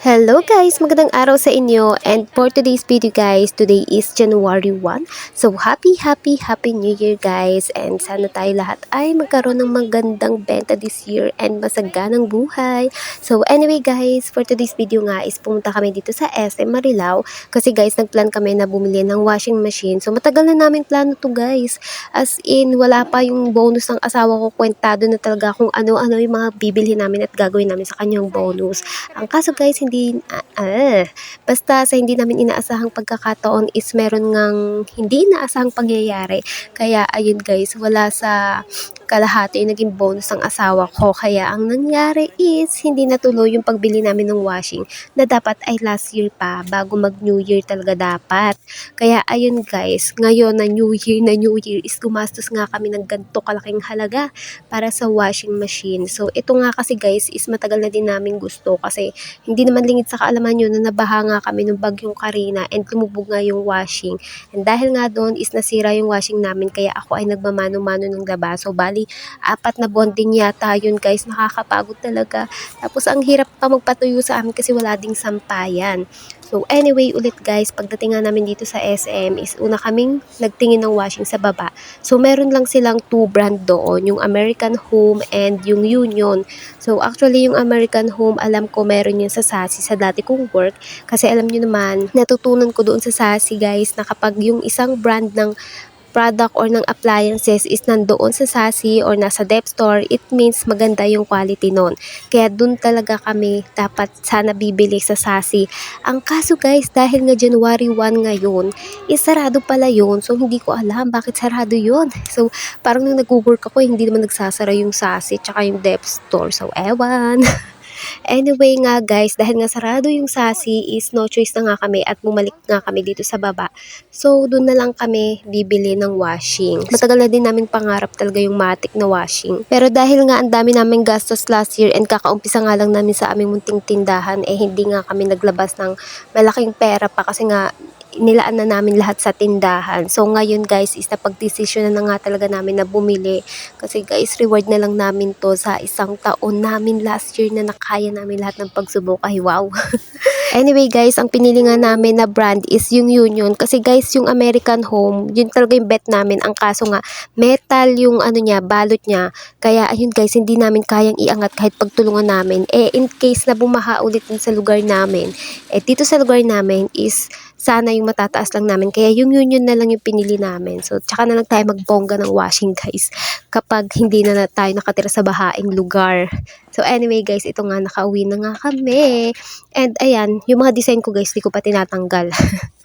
Hello guys! Magandang araw sa inyo and for today's video guys, today is January 1. So happy, happy, happy new year guys and sana tayo lahat ay magkaroon ng magandang benta this year and masaganang buhay. So anyway guys, for today's video nga is pumunta kami dito sa SM Marilao kasi guys nagplan kami na bumili ng washing machine. So matagal na naming plano to guys. As in, wala pa yung bonus ng asawa ko kwentado na talaga kung ano-ano yung mga bibili namin at gagawin namin sa kanyang bonus. Ang kaso guys, hindi, ah, basta sa hindi namin inaasahang pagkakataon is meron ngang hindi inaasahang pangyayari. Kaya ayun guys, wala sa kalahati naging bonus ng asawa ko. Kaya ang nangyari is hindi natuloy yung pagbili namin ng washing na dapat ay last year pa bago mag new year talaga dapat. Kaya ayun guys, ngayon na new year na new year is gumastos nga kami ng ganito kalaking halaga para sa washing machine. So ito nga kasi guys is matagal na din namin gusto kasi hindi naman lingid sa kaalaman nyo na nabaha nga kami ng bagyong Karina and lumubog nga yung washing. And dahil nga doon is nasira yung washing namin kaya ako ay nagmamano-mano ng laba. So bali, apat na bonding yata yun guys. Nakakapagod talaga. Tapos ang hirap pa magpatuyo sa amin kasi wala ding sampayan. So anyway ulit guys, pagdating nga namin dito sa SM is una kaming nagtingin ng washing sa baba. So meron lang silang two brand doon, yung American Home and yung Union. So actually yung American Home alam ko meron yun sa Sasi sa dati kong work kasi alam nyo naman natutunan ko doon sa Sasi guys na kapag yung isang brand ng product or ng appliances is nandoon sa Sasi or nasa dep store, it means maganda yung quality nun. Kaya dun talaga kami dapat sana bibili sa Sasi. Ang kaso guys, dahil nga January 1 ngayon, is sarado pala yun. So hindi ko alam bakit sarado yun. So parang nung nag-work ako, hindi naman nagsasara yung Sasi tsaka yung dep store. So ewan. Anyway nga guys, dahil nga sarado yung sasi is no choice na nga kami at bumalik nga kami dito sa baba. So doon na lang kami bibili ng washing. Matagal na din namin pangarap talaga yung matic na washing. Pero dahil nga ang dami namin gastos last year and kakaumpisa nga lang namin sa aming munting tindahan eh hindi nga kami naglabas ng malaking pera pa kasi nga nilaan na namin lahat sa tindahan. So ngayon guys is napag-desisyon na, na nga talaga namin na bumili. Kasi guys reward na lang namin to sa isang taon namin last year na nakaya namin lahat ng pagsubok. Ay wow! anyway guys, ang pinili nga namin na brand is yung Union. Kasi guys yung American Home, yun talaga yung bet namin. Ang kaso nga, metal yung ano niya, balot niya. Kaya ayun guys, hindi namin kayang iangat kahit pagtulungan namin. Eh in case na bumaha ulit sa lugar namin, eh dito sa lugar namin is sana matataas lang namin. Kaya yung union na lang yung pinili namin. So, tsaka na lang tayo magbongga ng washing guys kapag hindi na, na tayo nakatira sa bahaing lugar. So, anyway guys, ito nga nakauwi na nga kami. And ayan, yung mga design ko guys, di ko pa tinatanggal.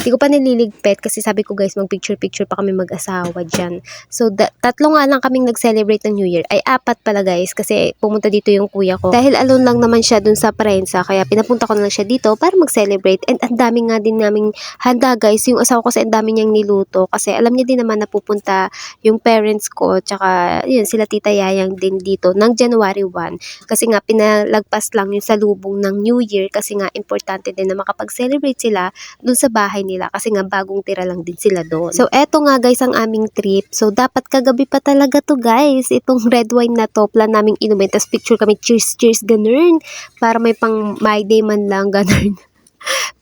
Hindi ko pa nililigpit kasi sabi ko guys, mag-picture-picture pa kami mag-asawa dyan. So, da- tatlo nga lang kaming nag-celebrate ng New Year. Ay, apat pala guys kasi pumunta dito yung kuya ko. Dahil alone lang naman siya dun sa prensa, kaya pinapunta ko na lang siya dito para mag-celebrate. And ang dami nga din naming handa guys. Yung asawa ko kasi ang dami niyang niluto. Kasi alam niya din naman na pupunta yung parents ko, tsaka yun, sila tita Yayang din dito ng January 1. Kasi nga, pinalagpas lang yung salubong ng New Year kasi nga importante din na makapag-celebrate sila dun sa bahay nila kasi nga bagong tira lang din sila doon. So eto nga guys ang aming trip. So dapat kagabi pa talaga to guys. Itong red wine na to plan naming inumin. Tapos picture kami cheers cheers ganun. Para may pang my day man lang ganun.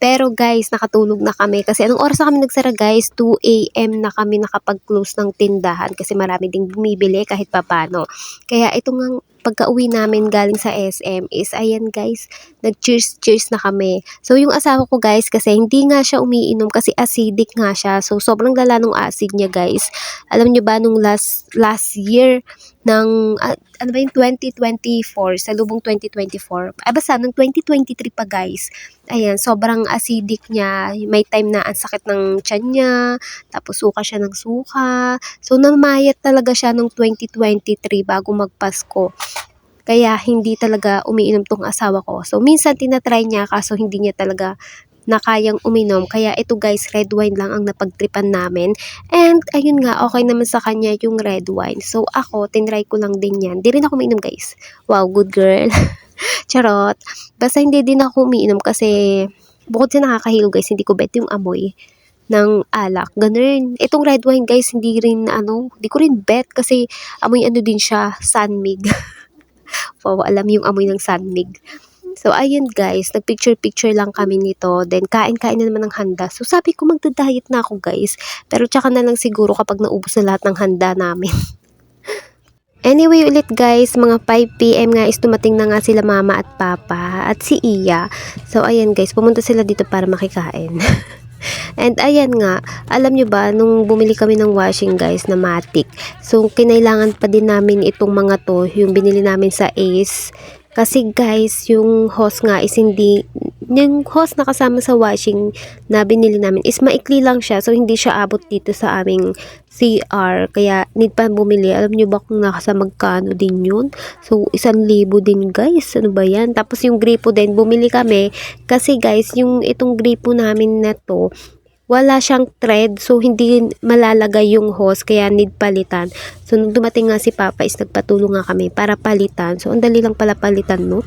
Pero guys, nakatulog na kami kasi anong oras na kami nagsara guys? 2 a.m. na kami nakapag-close ng tindahan kasi marami ding bumibili kahit papano. Kaya ito nga pagka-uwi namin galing sa SM is, ayan guys, nag-cheers-cheers na kami. So, yung asawa ko guys, kasi hindi nga siya umiinom kasi acidic nga siya. So, sobrang lala nung acid niya guys. Alam niyo ba, nung last, last year, ng, uh, ano ba yung 2024, sa lubong 2024, ay basta, nung 2023 pa guys, ayan, sobrang acidic niya. May time na ang sakit ng tiyan niya, tapos suka siya ng suka. So, namayat talaga siya nung 2023 bago magpasko. Kaya hindi talaga umiinom tong asawa ko. So minsan tinatry niya kaso hindi niya talaga na kayang uminom. Kaya ito guys, red wine lang ang napagtripan namin. And ayun nga, okay naman sa kanya yung red wine. So ako, tinry ko lang din yan. Di rin ako umiinom guys. Wow, good girl. Charot. Basta hindi din ako umiinom kasi bukod sa nakakahilo guys, hindi ko bet yung amoy ng alak. Ganun. Itong red wine guys, hindi rin ano, hindi ko rin bet kasi amoy ano din siya, sunmig. wow, alam yung amoy ng sunmig. So, ayun guys, nagpicture-picture lang kami nito. Then, kain-kain na naman ng handa. So, sabi ko magda-diet na ako guys. Pero tsaka na lang siguro kapag naubos na lahat ng handa namin. Anyway ulit guys, mga 5pm nga is tumating na nga sila mama at papa at si Iya. So ayan guys, pumunta sila dito para makikain. And ayan nga, alam nyo ba, nung bumili kami ng washing guys na matic, so kinailangan pa din namin itong mga to, yung binili namin sa Ace. Kasi guys, yung hose nga is hindi, yung hose na kasama sa washing na binili namin is maikli lang siya. So, hindi siya abot dito sa aming CR. Kaya, need pa bumili. Alam nyo ba kung nakasa magkano din yun? So, isang libo din guys. Ano ba yan? Tapos yung gripo din, bumili kami. Kasi guys, yung itong gripo namin na to, wala siyang thread so hindi malalagay yung hose kaya need palitan. So nung dumating nga si Papa is nagpatulong nga kami para palitan. So ang dali lang pala palitan no.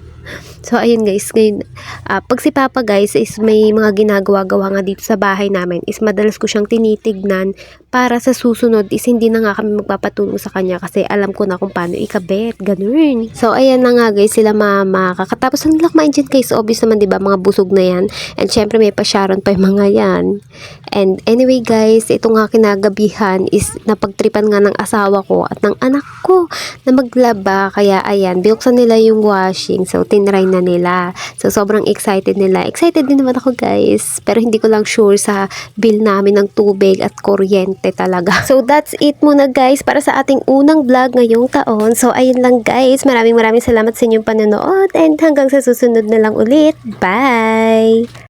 So ayun guys, ngayon ah, pag si Papa guys is may mga ginagawa-gawa nga dito sa bahay namin is madalas ko siyang tinitignan para sa susunod is hindi na nga kami magpapatulong sa kanya kasi alam ko na kung paano ikabit, ganun. So ayan na nga guys sila mama, kakatapos na nila kumain dyan guys, obvious naman 'di ba mga busog na yan. And syempre may pa-Sharon pa yung mga yan. And anyway guys, ito nga kinagabihan is napagtripan nga ng asawa ko at ng anak ko na maglaba. Kaya ayan, binuksan nila yung washing. So tinry na nila. So sobrang excited nila. Excited din naman ako guys. Pero hindi ko lang sure sa bill namin ng tubig at kuryente talaga. So that's it muna guys para sa ating unang vlog ngayong taon. So ayun lang guys. Maraming maraming salamat sa inyong panonood and hanggang sa susunod na lang ulit. Bye!